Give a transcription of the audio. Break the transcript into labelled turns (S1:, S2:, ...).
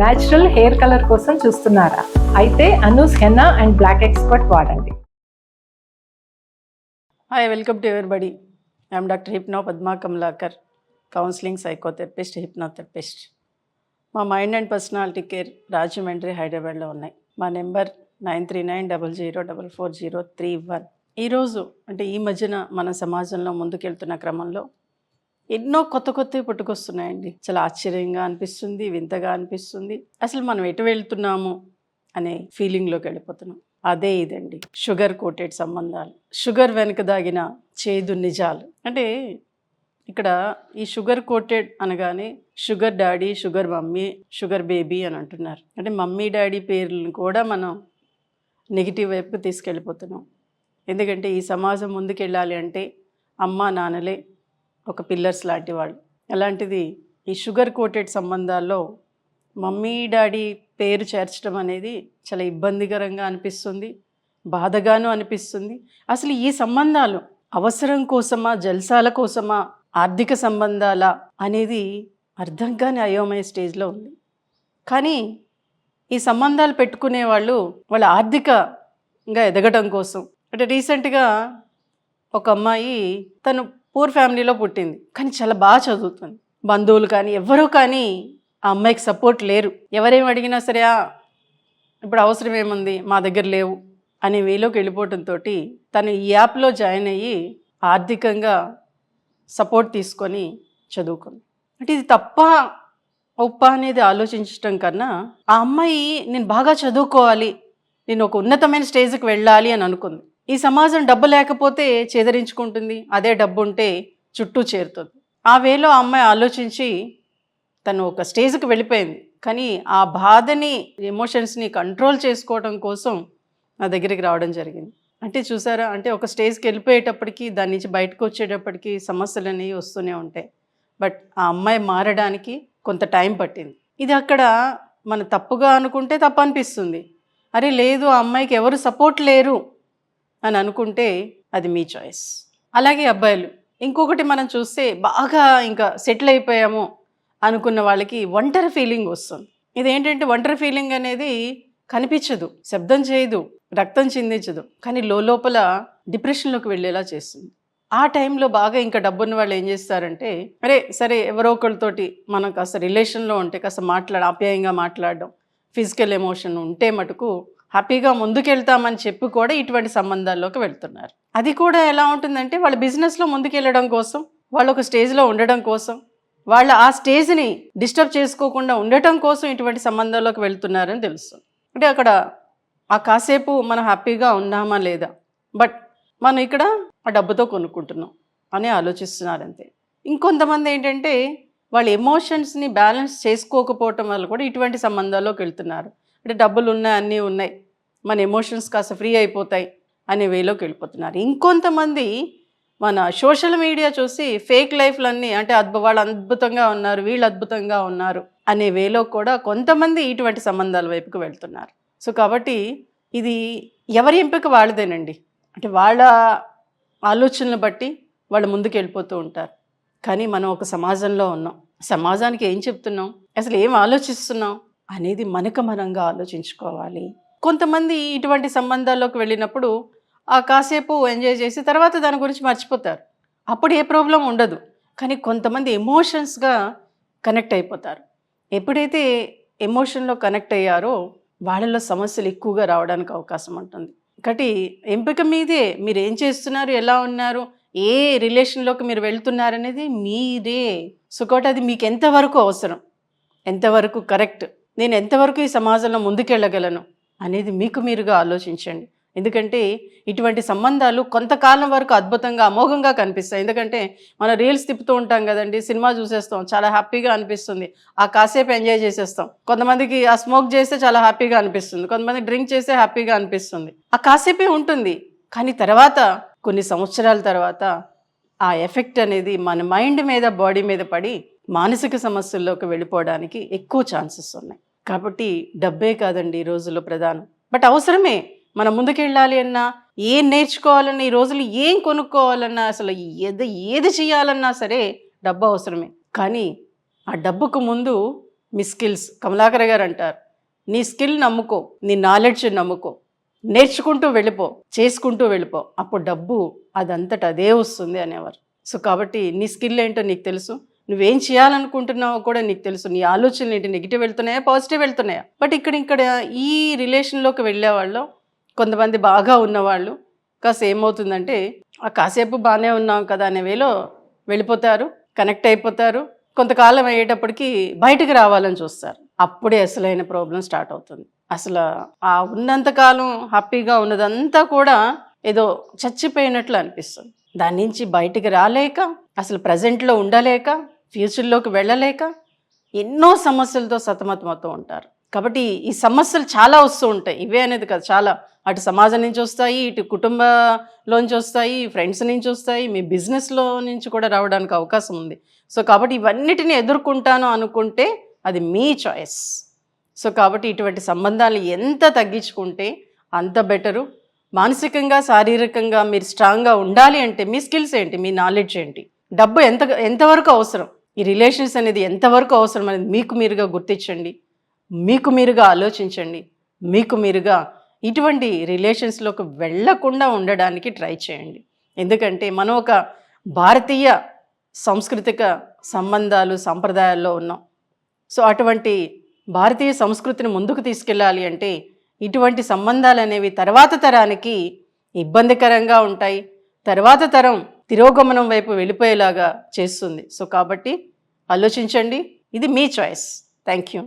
S1: Natural hair colour కోసం చూస్తున్నారా? అయితే Anoos henna and black expert వాడండి.
S2: Hi welcome to everybody I'm doctor hypno Padma Kamalakar counselling psychotherapist hypnotherapist మా mind and personality care Rajahmundry హైదరాబాద్లో ఉన్నాయి. మా number nine three nine double zero double four zero three one. ఈరోజు అంటే ఈ మధ్యన మన సమాజంలో ముందుకెళ్తున్న క్రమంలో ఎన్నో కొత్త కొత్తవి పుట్టుకొస్తున్నాయండి. చాలా ఆశ్చర్యంగా అనిపిస్తుంది వింతగా అనిపిస్తుంది. అసలు మనం ఎటు వెళ్తున్నాము అనే ఫీలింగ్లోకి వెళ్ళిపోతున్నాం. అదే ఇదండి షుగర్ కోటెడ్ సంబంధాలు. షుగర్ వెనుక దాగిన చేదు నిజాలు. అంటే ఇక్కడ ఈ షుగర్ కోటెడ్ అనగానే sugar daddy sugar mummy sugar baby అని అంటున్నారు. అంటే మమ్మీ డాడీ పేర్లను కూడా మనం నెగిటివ్ వైపు తీసుకెళ్ళిపోతున్నాం. ఎందుకంటే ఈ సమాజం ముందుకెళ్ళాలి అంటే అమ్మ నాన్నలే ఒక పిల్లర్స్ లాంటి వాళ్ళు. అలాంటిది ఈ షుగర్ కోటెడ్ సంబంధాల్లో మమ్మీ డాడీ పేరు చేర్చడం అనేది చాలా ఇబ్బందికరంగా అనిపిస్తుంది బాధగాను అనిపిస్తుంది. అసలు ఈ సంబంధాలు అవసరం కోసమా జల్సాల కోసమా ఆర్థిక సంబంధాల అనేది అర్థం కాని అయోమయ స్టేజ్లో ఉంది. కానీ ఈ సంబంధాలు పెట్టుకునే వాళ్ళు వాళ్ళ ఆర్థికంగా ఎదగడం కోసం. అంటే రీసెంట్గా ఒక అమ్మాయి తను పూర్ ఫ్యామిలీలో పుట్టింది. కానీ చాలా బాగా చదువుతుంది. బంధువులు కానీ ఎవరూ కానీ ఆ అమ్మాయికి సపోర్ట్ లేరు. ఎవరేం అడిగినా సరే ఇప్పుడు అవసరం ఏముంది? మా దగ్గర లేవు. అనే వేలోకి వెళ్ళిపోవడంతో తను ఈ యాప్లో జాయిన్ అయ్యి ఆర్థికంగా సపోర్ట్ తీసుకొని చదువుకుంది. అంటే ఇది తప్ప? ఉప్ప అనేది ఆలోచించడం కన్నా ఆ అమ్మాయి నేను బాగా చదువుకోవాలి. నేను ఒక ఉన్నతమైన స్టేజ్కి వెళ్ళాలి అని అనుకుంది. ఈ సమాజం డబ్బు లేకపోతే చేదరించుకుంటుంది అదే డబ్బు ఉంటే చుట్టూ చేరుతుంది. ఆ వేలో ఆ అమ్మాయి ఆలోచించి తను ఒక స్టేజ్కి వెళ్ళిపోయింది. కానీ ఆ బాధని ఎమోషన్స్ని కంట్రోల్ చేసుకోవడం కోసం నా దగ్గరికి రావడం జరిగింది. అంటే చూసారా అంటే ఒక స్టేజ్కి వెళ్ళిపోయేటప్పటికి దాని నుంచి బయటకు వచ్చేటప్పటికి సమస్యలు అనేవి వస్తూనే ఉంటాయి. బట్ ఆ అమ్మాయి మారడానికి కొంత టైం పట్టింది. ఇది అక్కడ మన తప్పుగా అనుకుంటే తప్పు అనిపిస్తుంది అరే లేదు ఆ అమ్మాయికి ఎవరు సపోర్ట్ లేరు. అని అనుకుంటే అది మీ చాయిస్ అలాగే అబ్బాయిలు ఇంకొకటి మనం చూస్తే బాగా ఇంకా సెటిల్ అయిపోయాము అనుకున్న వాళ్ళకి ఒంటరి ఫీలింగ్ వస్తుంది. ఇదేంటంటే ఒంటరి ఫీలింగ్ అనేది కనిపించదు శబ్దం చేయదు రక్తం చిందించదు కానీ లోపల డిప్రెషన్లోకి వెళ్ళేలా చేస్తుంది. ఆ టైంలో బాగా ఇంకా డబ్బున్న వాళ్ళు ఏం చేస్తారంటే అరే సరే ఎవరో ఒకరితోటి మనం కాస్త రిలేషన్లో ఉంటే కాస్త మాట్లాడ ఆప్యాయంగా మాట్లాడడం ఫిజికల్ ఎమోషన్ ఉంటే మటుకు హ్యాపీగా ముందుకెళ్తామని చెప్పి కూడా ఇటువంటి సంబంధాల్లోకి వెళ్తున్నారు. అది కూడా ఎలా ఉంటుందంటే వాళ్ళ బిజినెస్లో ముందుకెళ్ళడం కోసం వాళ్ళు ఒక స్టేజ్లో ఉండడం కోసం వాళ్ళ ఆ స్టేజ్ని డిస్టర్బ్ చేసుకోకుండా ఉండటం కోసం ఇటువంటి సంబంధాల్లోకి వెళ్తున్నారని తెలుస్తుంది. అంటే అక్కడ ఆ కాసేపు మనం హ్యాపీగా ఉన్నామా లేదా? బట్ మనం ఇక్కడ ఆ డబ్బుతో కొనుక్కుంటున్నాం అని ఆలోచిస్తున్నారంతే. ఇంకొంతమంది ఏంటంటే వాళ్ళ ఎమోషన్స్ని బ్యాలెన్స్ చేసుకోకపోవటం వల్ల కూడా ఇటువంటి సంబంధాల్లోకి వెళ్తున్నారు. అంటే డబ్బులు ఉన్నాయి అన్నీ ఉన్నాయి. మన ఎమోషన్స్ కాస్త ఫ్రీ అయిపోతాయి అనే వేలోకి వెళ్ళిపోతున్నారు. ఇంకొంతమంది మన సోషల్ మీడియా చూసి ఫేక్ లైఫ్లన్నీ అంటే అద్భు వాళ్ళు అద్భుతంగా ఉన్నారు వీళ్ళు అద్భుతంగా ఉన్నారు అనే వేలో కూడా కొంతమంది ఇటువంటి సంబంధాల వైపుకు వెళ్తున్నారు. సో కాబట్టి ఇది ఎవరి ఎంపిక వాళ్ళదేనండి. అంటే వాళ్ళ ఆలోచనలు బట్టి వాళ్ళు ముందుకు వెళ్ళిపోతూ ఉంటారు. కానీ మనం ఒక సమాజంలో ఉన్నాం. సమాజానికి ఏం చెప్తున్నాం? అసలు ఏం ఆలోచిస్తున్నాం? అనేది మనకు మనంగా ఆలోచించుకోవాలి. కొంతమంది ఇటువంటి సంబంధాల్లోకి వెళ్ళినప్పుడు ఆ కాసేపు ఎంజాయ్ చేసి తర్వాత దాని గురించి మర్చిపోతారు. అప్పుడు ఏ ప్రాబ్లం ఉండదు. కానీ కొంతమంది ఎమోషన్స్గా కనెక్ట్ అయిపోతారు. ఎప్పుడైతే ఎమోషన్లో కనెక్ట్ అయ్యారో వాళ్ళలో సమస్యలు ఎక్కువగా రావడానికి అవకాశం ఉంటుంది. ఒకటి ఎంపిక మీదే మీరు ఏం చేస్తున్నారు ఎలా ఉన్నారు ఏ రిలేషన్లోకి మీరు వెళ్తున్నారు అనేది మీరే సో కాబట్టి అది మీకు ఎంతవరకు అవసరం? ఎంతవరకు కరెక్ట్? నేను ఎంతవరకు ఈ సమాజంలో ముందుకెళ్ళగలను? అనేది మీకు మీరుగా ఆలోచించండి. ఎందుకంటే ఇటువంటి సంబంధాలు కొంతకాలం వరకు అద్భుతంగా అమోఘంగా కనిపిస్తాయి. ఎందుకంటే మనం రీల్స్ తిప్పుతూ ఉంటాం కదండి సినిమా చూసేస్తాం చాలా హ్యాపీగా అనిపిస్తుంది. ఆ కాసేపు ఎంజాయ్ చేసేస్తాం. కొంతమందికి ఆ స్మోక్ చేస్తే చాలా హ్యాపీగా అనిపిస్తుంది. కొంతమంది డ్రింక్ చేస్తే హ్యాపీగా అనిపిస్తుంది. ఆ కాసేపే ఉంటుంది. కానీ తర్వాత కొన్ని సంవత్సరాల తర్వాత ఆ ఎఫెక్ట్ అనేది మన మైండ్ మీద బాడీ మీద పడి మానసిక సమస్యల్లోకి వెళ్ళిపోవడానికి ఎక్కువ ఛాన్సెస్ ఉన్నాయి. కాబట్టి డబ్బే కాదండి ఈ రోజుల్లో ప్రధానం. బట్ అవసరమే మనం ముందుకెళ్ళాలి అన్నా ఏం నేర్చుకోవాలన్నా ఈ రోజులు ఏం కొనుక్కోవాలన్నా అసలు ఏది ఏది చేయాలన్నా సరే డబ్బు అవసరమే. కానీ ఆ డబ్బుకు ముందు మీ స్కిల్స్ కమలాకర్ గారు అంటారు నీ స్కిల్ నమ్ముకో నీ నాలెడ్జ్ నమ్ముకో నేర్చుకుంటూ వెళ్ళిపో చేసుకుంటూ వెళ్ళిపో అప్పుడు డబ్బు అదంతట అదే వస్తుంది అనేవారు. సో కాబట్టి నీ స్కిల్ ఏంటో నీకు తెలుసు. నువ్వేం చేయాలనుకుంటున్నావో కూడా నీకు తెలుసు. నీ ఆలోచనలు ఏంటి? నెగిటివ్ వెళ్తున్నాయా? పాజిటివ్ వెళ్తున్నాయా? బట్ ఇక్కడ ఇక్కడ ఈ రిలేషన్లోకి వెళ్ళేవాళ్ళు కొంతమంది బాగా ఉన్నవాళ్ళు కాస్త ఏమవుతుందంటే ఆ కాసేపు బాగానే ఉన్నాం కదా అనే వేలో వెళ్ళిపోతారు కనెక్ట్ అయిపోతారు. కొంతకాలం అయ్యేటప్పటికి బయటకు రావాలని చూస్తారు. అప్పుడే అసలైన ప్రాబ్లం స్టార్ట్ అవుతుంది. అసలు ఆ ఉన్నంతకాలం హ్యాపీగా ఉన్నదంతా కూడా ఏదో చచ్చిపోయినట్లు అనిపిస్తుంది. దాని నుంచి బయటికి రాలేక అసలు ప్రజెంట్లో ఉండలేక ఫ్యూచర్లోకి వెళ్ళలేక ఎన్నో సమస్యలతో సతమతమవుతూ ఉంటారు. కాబట్టి ఈ సమస్యలు చాలా వస్తూ ఉంటాయి. ఇవే అనేది కాదు చాలా అటు సమాజం నుంచి వస్తాయి ఇటు కుటుంబంలోంచి వస్తాయి ఫ్రెండ్స్ నుంచి వస్తాయి మీ బిజినెస్లో నుంచి కూడా రావడానికి అవకాశం ఉంది. సో కాబట్టి ఇవన్నిటిని ఎదుర్కొంటాను అనుకుంటే అది మీ చాయిస్. సో కాబట్టి ఇటువంటి సంబంధాలు ఎంత తగ్గించుకుంటే అంత బెటరు. మానసికంగా శారీరకంగా మీరు స్ట్రాంగ్గా ఉండాలి అంటే మీ స్కిల్స్ ఏంటి? మీ నాలెడ్జ్ ఏంటి? డబ్బు ఎంత ఎంతవరకు అవసరం? ఈ రిలేషన్స్ అనేది ఎంతవరకు అవసరం అనేది మీకు మీరుగా గుర్తించండి మీకు మీరుగా ఆలోచించండి మీకు మీరుగా ఇటువంటి రిలేషన్స్లోకి వెళ్ళకుండా ఉండడానికి ట్రై చేయండి. ఎందుకంటే మనం ఒక భారతీయ సాంస్కృతిక సంబంధాలు సంప్రదాయాల్లో ఉన్నాం. సో అటువంటి భారతీయ సంస్కృతిని ముందుకు తీసుకెళ్ళాలి అంటే ఇటువంటి సంబంధాలు అనేవి తర్వాత తరానికి ఇబ్బందికరంగా ఉంటాయి. తర్వాత తరం తిరోగమనం వైపు వెళ్ళిపోయేలాగా చేస్తుంది. సో కాబట్టి ఆలోచించండి. ఇది మీ చాయిస్ థ్యాంక్ యూ